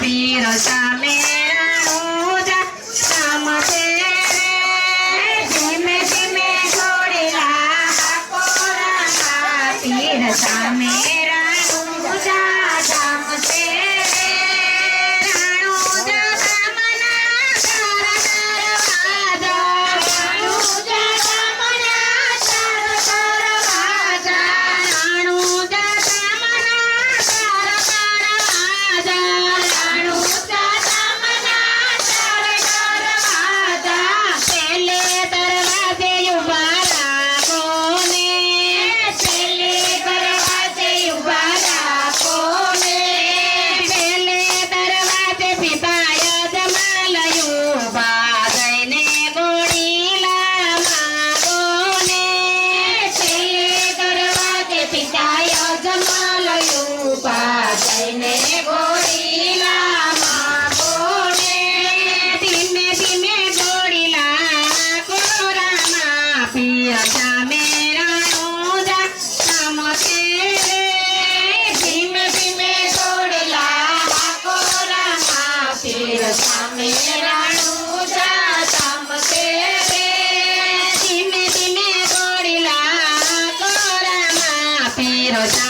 પીરસા મેરા સામતે ધીમે ધીમે છોડેલા પીરસા જમાલયું પાસને ગોરીલામાં બોલે ધીમે ધીમે ગોરીલા કોરામાં પિયા મેરાનું જા સમતે ધીમે ધીમે ગોરીલા કોરામાં પિયા મેરાનું જા સમતે Pero ya